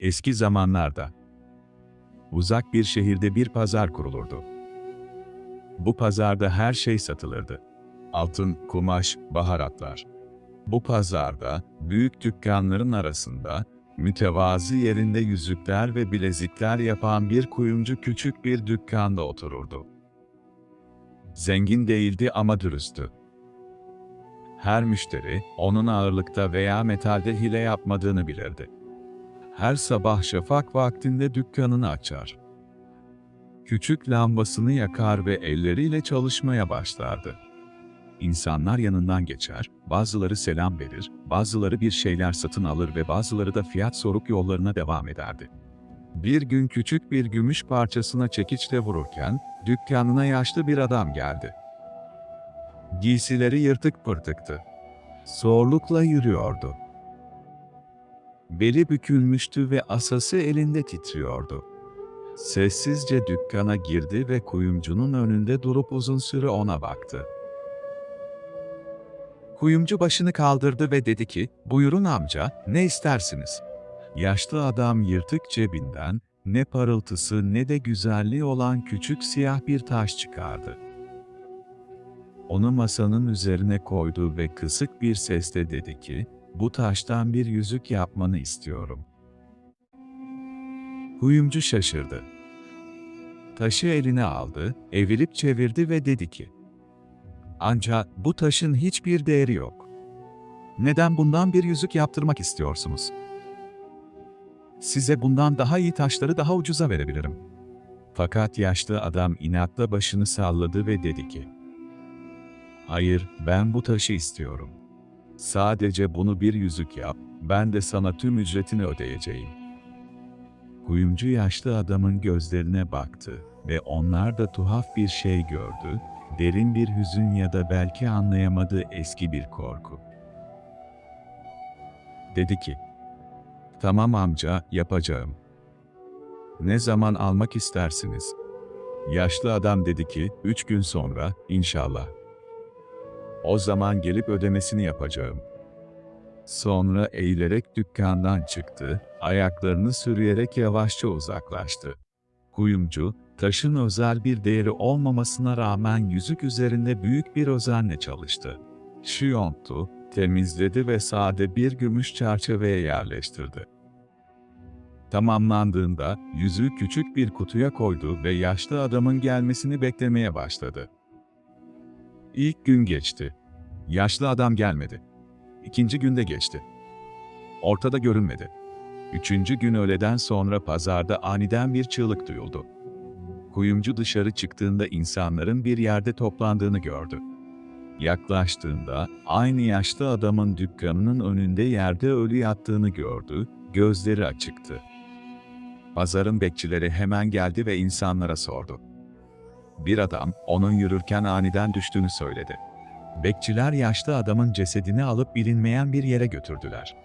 Eski zamanlarda uzak bir şehirde bir pazar kurulurdu. Bu pazarda her şey satılırdı. Altın, kumaş, baharatlar. Bu pazarda büyük dükkanların arasında mütevazı yerinde yüzükler ve bilezikler yapan bir kuyumcu küçük bir dükkanda otururdu. Zengin değildi ama dürüsttü. Her müşteri onun ağırlıkta veya metalde hile yapmadığını bilirdi. Her sabah şafak vaktinde dükkanını açar. Küçük lambasını yakar ve elleriyle çalışmaya başlardı. İnsanlar yanından geçer, bazıları selam verir, bazıları bir şeyler satın alır ve bazıları da fiyat sorup yollarına devam ederdi. Bir gün küçük bir gümüş parçasına çekiçle vururken, dükkanına yaşlı bir adam geldi. Giysileri yırtık pırtıktı. Zorlukla yürüyordu. Beli bükülmüştü ve asası elinde titriyordu. Sessizce dükkana girdi ve kuyumcunun önünde durup uzun süre ona baktı. Kuyumcu başını kaldırdı ve dedi ki, "Buyurun amca, ne istersiniz?" Yaşlı adam yırtık cebinden ne parıltısı ne de güzelliği olan küçük siyah bir taş çıkardı. Onu masanın üzerine koydu ve kısık bir sesle dedi ki, "Bu taştan bir yüzük yapmanı istiyorum." Kuyumcu şaşırdı. Taşı eline aldı, evirip çevirdi ve dedi ki, ancak bu taşın hiçbir değeri yok. Neden bundan bir yüzük yaptırmak istiyorsunuz? Size bundan daha iyi taşları daha ucuza verebilirim. Fakat yaşlı adam inatla başını salladı ve dedi ki, Hayır, ben bu taşı istiyorum. Sadece bunu bir yüzük yap, ben de sana tüm ücretini ödeyeceğim. Kuyumcu yaşlı adamın gözlerine baktı ve onlar da tuhaf bir şey gördü derin bir hüzün ya da belki anlayamadığı eski bir korku. Dedi ki, Tamam amca, yapacağım. Ne zaman almak istersiniz? Yaşlı adam dedi ki, üç gün sonra, inşallah. O zaman gelip ödemesini yapacağım. Sonra eğilerek dükkandan çıktı, ayaklarını sürüyerek yavaşça uzaklaştı. Kuyumcu, taşın özel bir değeri olmamasına rağmen yüzük üzerinde büyük bir özenle çalıştı. Şiyontu, temizledi ve sade bir gümüş çerçeveye yerleştirdi. Tamamlandığında yüzüğü küçük bir kutuya koydu ve yaşlı adamın gelmesini beklemeye başladı. İlk gün geçti. Yaşlı adam gelmedi. İkinci günde geçti. Ortada görünmedi. Üçüncü gün öğleden sonra pazarda aniden bir çığlık duyuldu. Kuyumcu dışarı çıktığında insanların bir yerde toplandığını gördü. Yaklaştığında aynı yaşlı adamın dükkanının önünde yerde ölü yattığını gördü, gözleri açıktı. Pazarın bekçileri hemen geldi ve insanlara sordu. Bir adam onun yürürken aniden düştüğünü söyledi. Bekçiler yaşlı adamın cesedini alıp bilinmeyen bir yere götürdüler.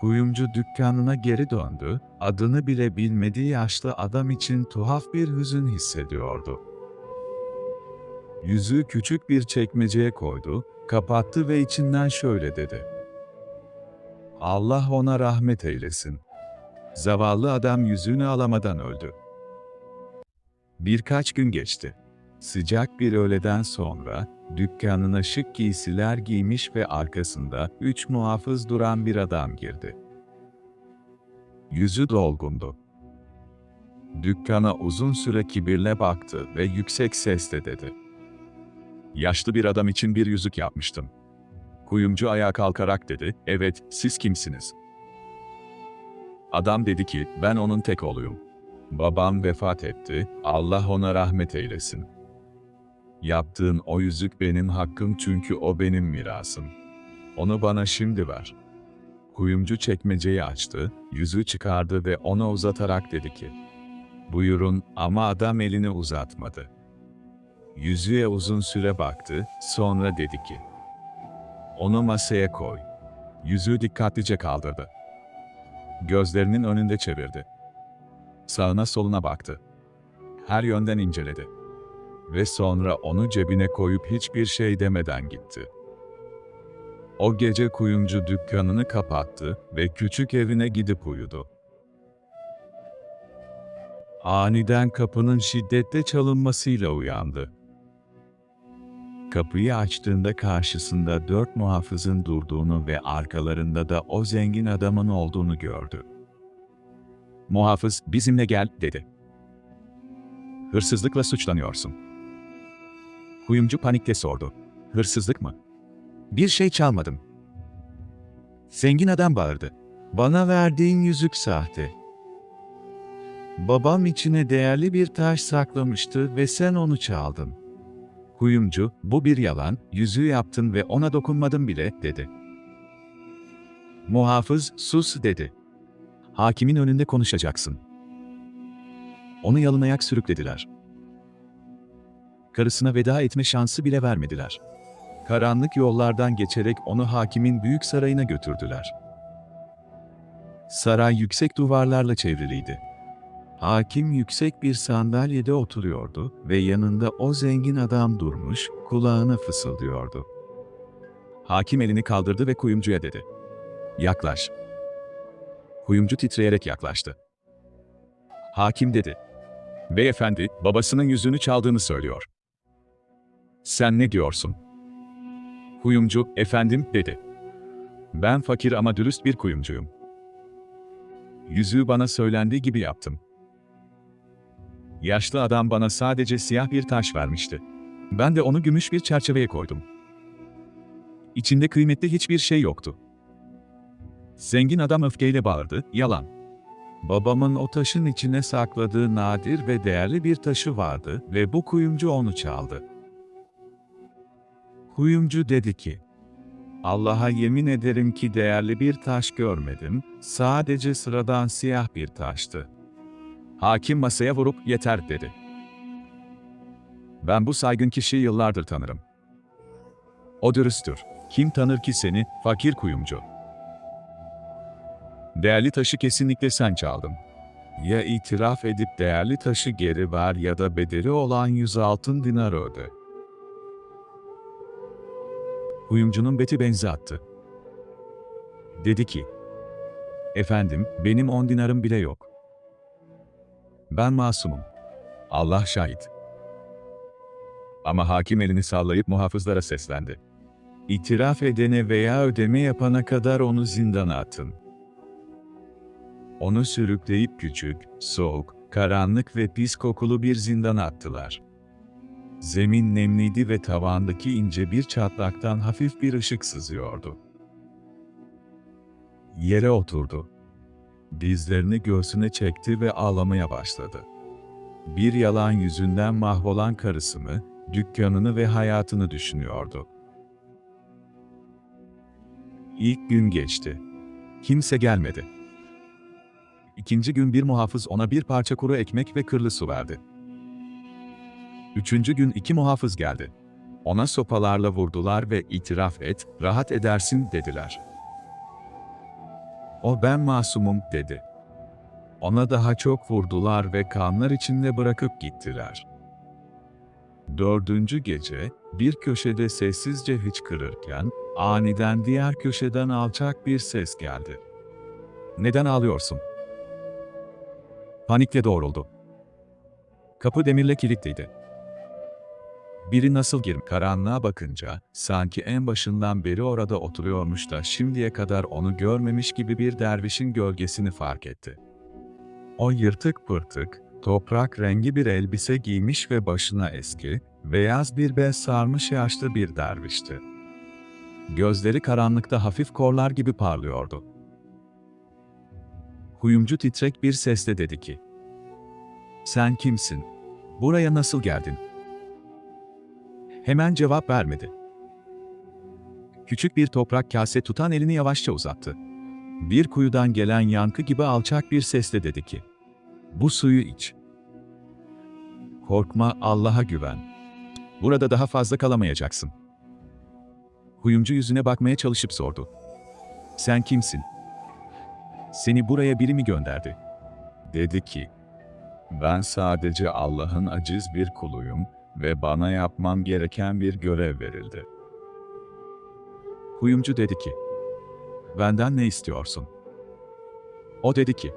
Kuyumcu dükkanına geri döndü, adını bile bilmediği yaşlı adam için tuhaf bir hüzün hissediyordu. Yüzüğü küçük bir çekmeceye koydu, kapattı ve içinden şöyle dedi. Allah ona rahmet eylesin. Zavallı adam yüzüğünü alamadan öldü. Birkaç gün geçti. Sıcak bir öğleden sonra dükkanına şık giysiler giymiş ve arkasında üç muhafız duran bir adam girdi. Yüzü dolgundu. Dükkana uzun süre kibirle baktı ve yüksek sesle dedi. Yaşlı bir adam için bir yüzük yapmıştım. Kuyumcu ayağa kalkarak dedi, evet, siz kimsiniz? Adam dedi ki, ben onun tek oğluyum. Babam vefat etti, Allah ona rahmet eylesin. Yaptığın o yüzük benim hakkım çünkü o benim mirasım. Onu bana şimdi ver. Kuyumcu çekmeceyi açtı, yüzüğü çıkardı ve ona uzatarak dedi ki, Buyurun ama adam elini uzatmadı. Yüzüğe uzun süre baktı, sonra dedi ki, Onu masaya koy. Yüzüğü dikkatlice kaldırdı. Gözlerinin önünde çevirdi. Sağına soluna baktı. Her yönden inceledi ve sonra onu cebine koyup hiçbir şey demeden gitti. O gece kuyumcu dükkanını kapattı ve küçük evine gidip uyudu. aniden kapının şiddetle çalınmasıyla uyandı. Kapıyı açtığında karşısında dört muhafızın durduğunu ve arkalarında da o zengin adamın olduğunu gördü. Muhafız, bizimle gel, dedi. Hırsızlıkla suçlanıyorsun. Kuyumcu panikle sordu. Hırsızlık mı? Bir şey çalmadım. Zengin adam bağırdı. Bana verdiğin yüzük sahte. Babam içine değerli bir taş saklamıştı ve sen onu çaldın. Kuyumcu, bu bir yalan, yüzüğü yaptın ve ona dokunmadın bile, dedi. Muhafız, sus, dedi. Hakimin önünde konuşacaksın. Onu yalın ayak sürüklediler. Karısına veda etme şansı bile vermediler. Karanlık yollardan geçerek onu hakimin büyük sarayına götürdüler. Saray yüksek duvarlarla çevriliydi. Hakim yüksek bir sandalyede oturuyordu ve yanında o zengin adam durmuş, kulağına fısıldıyordu. Hakim elini kaldırdı ve kuyumcuya dedi. Yaklaş. Kuyumcu titreyerek yaklaştı. Hakim dedi. Beyefendi, babasının yüzünü çaldığını söylüyor. Sen ne diyorsun? Kuyumcu, efendim, dedi. Ben fakir ama dürüst bir kuyumcuyum. Yüzüğü bana söylendiği gibi yaptım. Yaşlı adam bana sadece siyah bir taş vermişti. Ben de onu gümüş bir çerçeveye koydum. İçinde kıymetli hiçbir şey yoktu. Zengin adam öfkeyle bağırdı, yalan. Babamın o taşın içine sakladığı nadir ve değerli bir taşı vardı ve bu kuyumcu onu çaldı. Kuyumcu dedi ki, Allah'a yemin ederim ki değerli bir taş görmedim, sadece sıradan siyah bir taştı. Hakim masaya vurup yeter dedi. Ben bu saygın kişiyi yıllardır tanırım. O dürüsttür. Kim tanır ki seni, fakir kuyumcu? Değerli taşı kesinlikle sen çaldın. Ya itiraf edip değerli taşı geri ver ya da bedeli olan yüz altın dinar öde. Kuyumcunun beti benzi attı. Dedi ki, Efendim, benim on dinarım bile yok. Ben masumum. Allah şahit. Ama hakim elini sallayıp muhafızlara seslendi. İtiraf edene veya ödeme yapana kadar onu zindana atın. Onu sürükleyip küçük, soğuk, karanlık ve pis kokulu bir zindana attılar. Zemin nemliydi ve tavandaki ince bir çatlaktan hafif bir ışık sızıyordu. Yere oturdu. Dizlerini göğsüne çekti ve ağlamaya başladı. Bir yalan yüzünden mahvolan karısını, dükkanını ve hayatını düşünüyordu. İlk gün geçti. Kimse gelmedi. İkinci gün bir muhafız ona bir parça kuru ekmek ve kırlı su verdi. Üçüncü gün iki muhafız geldi. Ona sopalarla vurdular ve itiraf et, rahat edersin dediler. O ben masumum dedi. Ona daha çok vurdular ve kanlar içinde bırakıp gittiler. Dördüncü gece, bir köşede sessizce hıçkırırken, aniden diğer köşeden alçak bir ses geldi. Neden ağlıyorsun? Panikle doğruldu. Kapı demirle kilitliydi. Biri nasıl girim karanlığa bakınca, sanki en başından beri orada oturuyormuş da şimdiye kadar onu görmemiş gibi bir dervişin gölgesini fark etti. O yırtık pırtık, toprak rengi bir elbise giymiş ve başına eski, beyaz bir bez sarmış yaşlı bir dervişti. Gözleri karanlıkta hafif korlar gibi parlıyordu. Kuyumcu titrek bir sesle dedi ki, ''Sen kimsin? Buraya nasıl geldin?'' Hemen cevap vermedi. Küçük bir toprak kase tutan elini yavaşça uzattı. Bir kuyudan gelen yankı gibi alçak bir sesle dedi ki, ''Bu suyu iç.'' Korkma, Allah'a güven. Burada daha fazla kalamayacaksın. Kuyumcu yüzüne bakmaya çalışıp sordu. Sen kimsin? Seni buraya biri mi gönderdi? Dedi ki, ben sadece Allah'ın aciz bir kuluyum ve bana yapmam gereken bir görev verildi. Kuyumcu dedi ki, benden ne istiyorsun? O dedi ki,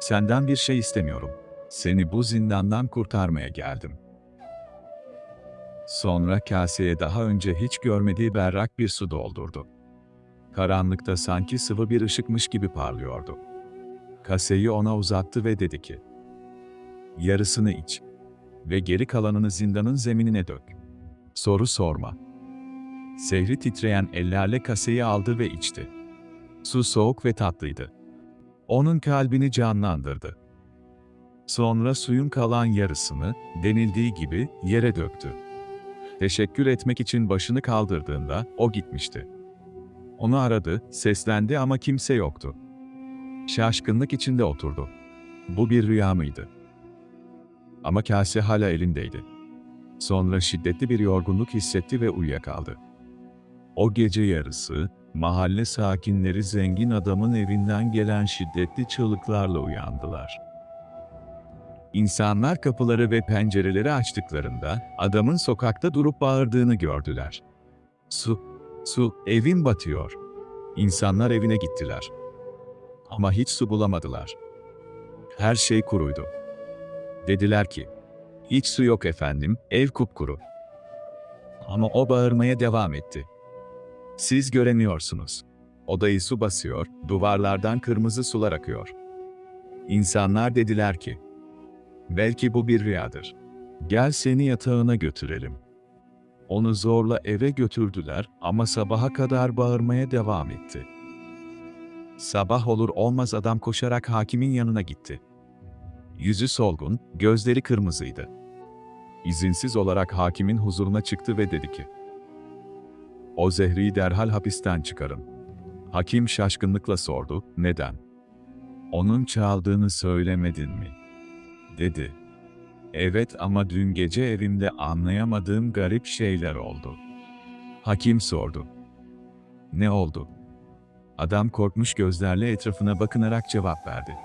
senden bir şey istemiyorum. Seni bu zindandan kurtarmaya geldim. Sonra kaseye daha önce hiç görmediği berrak bir su doldurdu. Karanlıkta sanki sıvı bir ışıkmış gibi parlıyordu. Kaseyi ona uzattı ve dedi ki, Yarısını iç ve geri kalanını zindanın zeminine dök. Soru sorma. Sehri titreyen ellerle kaseyi aldı ve içti. Su soğuk ve tatlıydı. Onun kalbini canlandırdı. Sonra suyun kalan yarısını, denildiği gibi, yere döktü. Teşekkür etmek için başını kaldırdığında, o gitmişti. Onu aradı, seslendi ama kimse yoktu. Şaşkınlık içinde oturdu. Bu bir rüya mıydı? Ama kase hala elindeydi. Sonra şiddetli bir yorgunluk hissetti ve uyuyakaldı. O gece yarısı, mahalle sakinleri zengin adamın evinden gelen şiddetli çığlıklarla uyandılar. İnsanlar kapıları ve pencereleri açtıklarında adamın sokakta durup bağırdığını gördüler. Su, su, evim batıyor. İnsanlar evine gittiler. Ama hiç su bulamadılar. Her şey kuruydu. Dediler ki, hiç su yok efendim, ev kupkuru. Ama o bağırmaya devam etti. Siz göremiyorsunuz. Odayı su basıyor, duvarlardan kırmızı sular akıyor. İnsanlar dediler ki, belki bu bir rüyadır. Gel seni yatağına götürelim. Onu zorla eve götürdüler ama sabaha kadar bağırmaya devam etti. Sabah olur olmaz adam koşarak hakimin yanına gitti. Yüzü solgun, gözleri kırmızıydı. İzinsiz olarak hakimin huzuruna çıktı ve dedi ki, o Zehri'yi derhal hapisten çıkarın. Hakim şaşkınlıkla sordu, neden? Onun çaldığını söylemedin mi? Dedi. Evet ama dün gece evimde anlayamadığım garip şeyler oldu. Hakim sordu. Ne oldu? Adam korkmuş gözlerle etrafına bakınarak cevap verdi.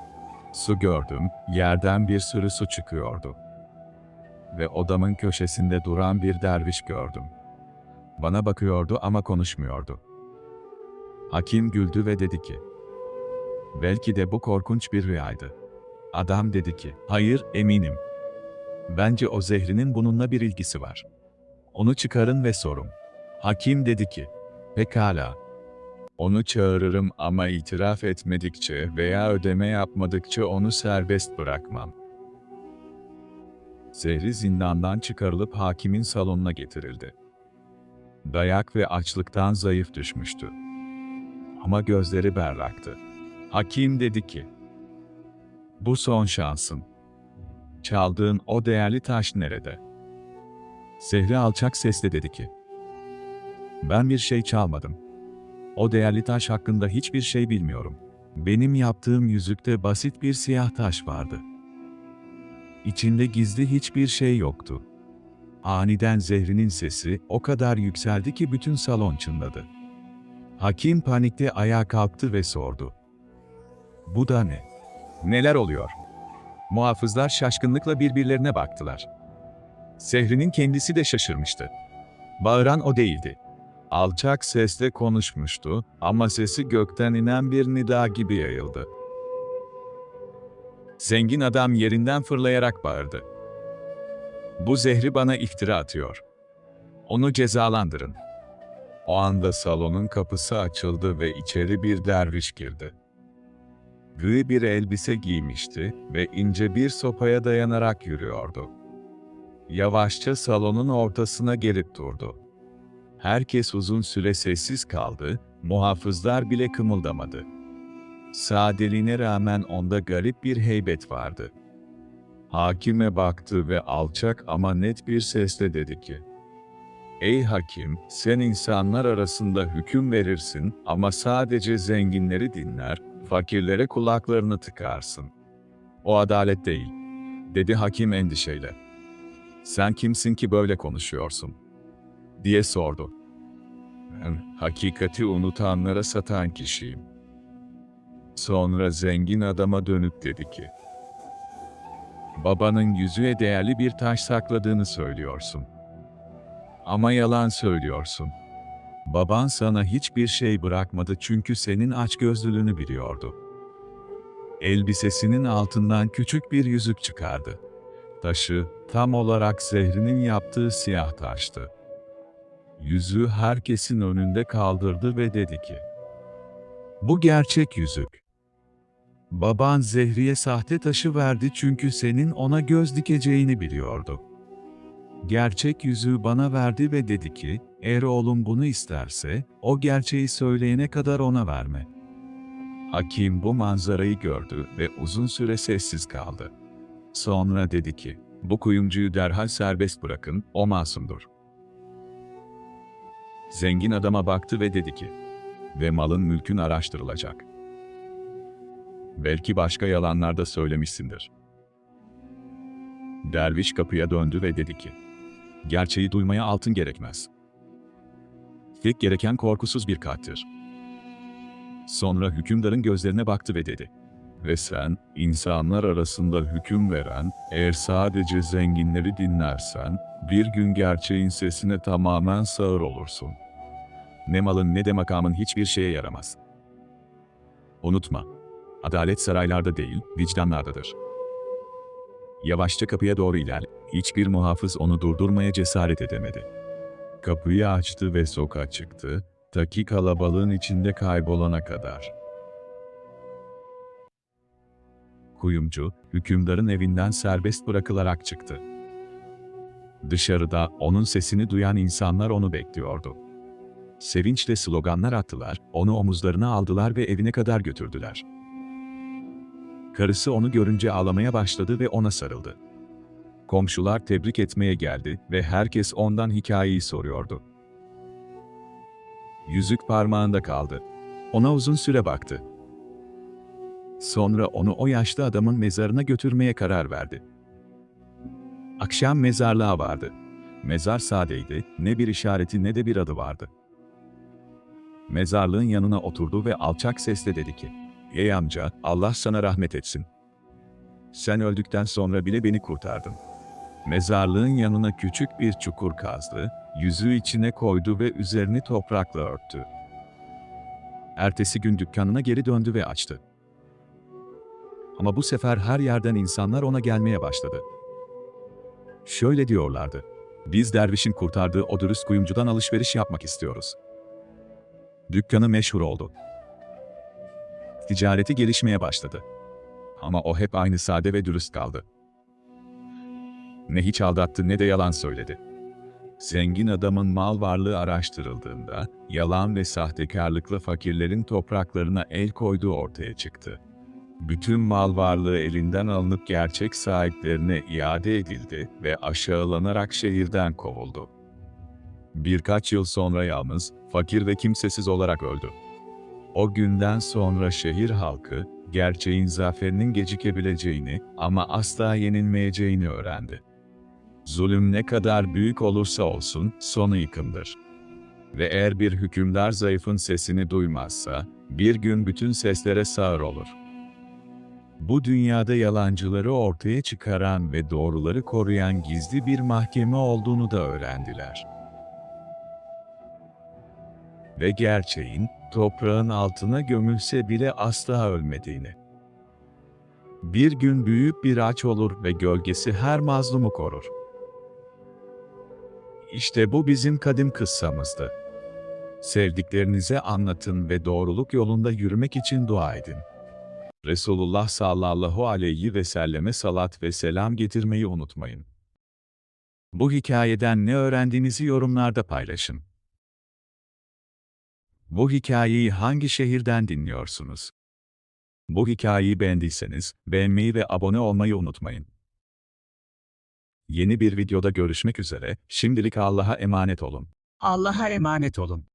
Su gördüm, yerden bir sürü su çıkıyordu. Ve odamın köşesinde duran bir derviş gördüm. Bana bakıyordu ama konuşmuyordu. Hakim güldü ve dedi ki, Belki de bu korkunç bir rüyaydı. Adam dedi ki, hayır eminim. Bence o zehrinin bununla bir ilgisi var. Onu çıkarın ve sorun. Hakim dedi ki, pekala. Onu çağırırım ama itiraf etmedikçe veya ödeme yapmadıkça onu serbest bırakmam. Zehri zindandan çıkarılıp hakimin salonuna getirildi. Dayak ve açlıktan zayıf düşmüştü. Ama gözleri berraktı. Hakim dedi ki, Bu son şansın. Çaldığın o değerli taş nerede? Zehri alçak sesle dedi ki, Ben bir şey çalmadım. O değerli taş hakkında hiçbir şey bilmiyorum. Benim yaptığım yüzükte basit bir siyah taş vardı. İçinde gizli hiçbir şey yoktu. Aniden Zehri'nin sesi o kadar yükseldi ki bütün salon çınladı. Hakim panikte ayağa kalktı ve sordu. Bu da ne? Neler oluyor? Muhafızlar şaşkınlıkla birbirlerine baktılar. Zehri'nin kendisi de şaşırmıştı. Bağıran o değildi. Alçak sesle konuşmuştu ama sesi gökten inen bir nida gibi yayıldı. Zengin adam yerinden fırlayarak bağırdı. Bu zehri bana iftira atıyor. Onu cezalandırın. O anda salonun kapısı açıldı ve içeri bir derviş girdi. Gri bir elbise giymişti ve ince bir sopaya dayanarak yürüyordu. Yavaşça salonun ortasına gelip durdu. Herkes uzun süre sessiz kaldı, muhafızlar bile kımıldamadı. Sadeliğine rağmen onda garip bir heybet vardı. Hakime baktı ve alçak ama net bir sesle dedi ki, Ey hakim, sen insanlar arasında hüküm verirsin ama sadece zenginleri dinler, fakirlere kulaklarını tıkarsın. O adalet değil, dedi hakim endişeyle. Sen kimsin ki böyle konuşuyorsun? diye sordu. Ben hakikati unutanlara satan kişiyim. Sonra zengin adama dönüp dedi ki, Babanın yüzüğe değerli bir taş sakladığını söylüyorsun. Ama yalan söylüyorsun. Baban sana hiçbir şey bırakmadı çünkü senin açgözlülüğünü biliyordu. elbisesinin altından küçük bir yüzük çıkardı. Taşı tam olarak Zehri'nin yaptığı siyah taştı. Yüzüğü herkesin önünde kaldırdı ve dedi ki, Bu gerçek yüzük. Baban Zehri'ye sahte taşı verdi çünkü senin ona göz dikeceğini biliyordu. Gerçek yüzüğü bana verdi ve dedi ki, eğer oğlum bunu isterse, o gerçeği söyleyene kadar ona verme. Hakim bu manzarayı gördü ve uzun süre sessiz kaldı. Sonra dedi ki, bu kuyumcuyu derhal serbest bırakın, o masumdur. Zengin adama baktı ve dedi ki, ve malın mülkün araştırılacak. Belki başka yalanlar da söylemişsindir. Derviş kapıya döndü ve dedi ki, gerçeği duymaya altın gerekmez. Tek gereken korkusuz bir kalptir. Sonra hükümdarın gözlerine baktı ve dedi, ve sen, insanlar arasında hüküm veren, eğer sadece zenginleri dinlersen, bir gün gerçeğin sesine tamamen sağır olursun. Ne malın ne de makamın hiçbir şeye yaramaz. Unutma, adalet saraylarda değil, vicdanlardadır. Yavaşça kapıya doğru iler, hiçbir muhafız onu durdurmaya cesaret edemedi. Kapıyı açtı ve sokağa çıktı, ta kalabalığın içinde kaybolana kadar. Kuyumcu, hükümdarın evinden serbest bırakılarak çıktı. Dışarıda onun sesini duyan insanlar onu bekliyordu. Sevinçle sloganlar attılar, onu omuzlarına aldılar ve evine kadar götürdüler. Karısı onu görünce ağlamaya başladı ve ona sarıldı. Komşular tebrik etmeye geldi ve herkes ondan hikayeyi soruyordu. Yüzük parmağında kaldı. Ona uzun süre baktı. Sonra onu o yaşlı adamın mezarına götürmeye karar verdi. Akşam mezarlığa vardı. Mezar sadeydi, ne bir işareti ne de bir adı vardı. Mezarlığın yanına oturdu ve alçak sesle dedi ki, Ey amca, Allah sana rahmet etsin. Sen öldükten sonra bile beni kurtardın. Mezarlığın yanına küçük bir çukur kazdı, yüzüğü içine koydu ve üzerini toprakla örttü. Ertesi gün dükkanına geri döndü ve açtı. Ama bu sefer her yerden insanlar ona gelmeye başladı. Şöyle diyorlardı. Biz dervişin kurtardığı o dürüst kuyumcudan alışveriş yapmak istiyoruz. Dükkanı meşhur oldu. Ticareti gelişmeye başladı. Ama o hep aynı sade ve dürüst kaldı. Ne hiç aldattı ne de yalan söyledi. Zengin adamın mal varlığı araştırıldığında, yalan ve sahtekarlıkla fakirlerin topraklarına el koyduğu ortaya çıktı. Bütün mal varlığı elinden alınıp gerçek sahiplerine iade edildi ve aşağılanarak şehirden kovuldu. Birkaç yıl sonra yalnız, fakir ve kimsesiz olarak öldü. O günden sonra şehir halkı, gerçeğin zaferinin gecikebileceğini ama asla yenilmeyeceğini öğrendi. Zulüm ne kadar büyük olursa olsun sonu yıkımdır. Ve eğer bir hükümdar zayıfın sesini duymazsa, bir gün bütün seslere sağır olur. Bu dünyada yalancıları ortaya çıkaran ve doğruları koruyan gizli bir mahkeme olduğunu da öğrendiler. Ve gerçeğin, toprağın altına gömülse bile asla ölmediğini. Bir gün büyük bir ağaç olur ve gölgesi her mazlumu korur. İşte bu bizim kadim kıssamızdı. Sevdiklerinize anlatın ve doğruluk yolunda yürümek için dua edin. Resulullah sallallahu aleyhi ve selleme salat ve selam getirmeyi unutmayın. Bu hikayeden ne öğrendiğinizi yorumlarda paylaşın. Bu hikayeyi hangi şehirden dinliyorsunuz? Bu hikayeyi beğendiyseniz beğenmeyi ve abone olmayı unutmayın. Yeni bir videoda görüşmek üzere, şimdilik Allah'a emanet olun. Allah'a emanet olun.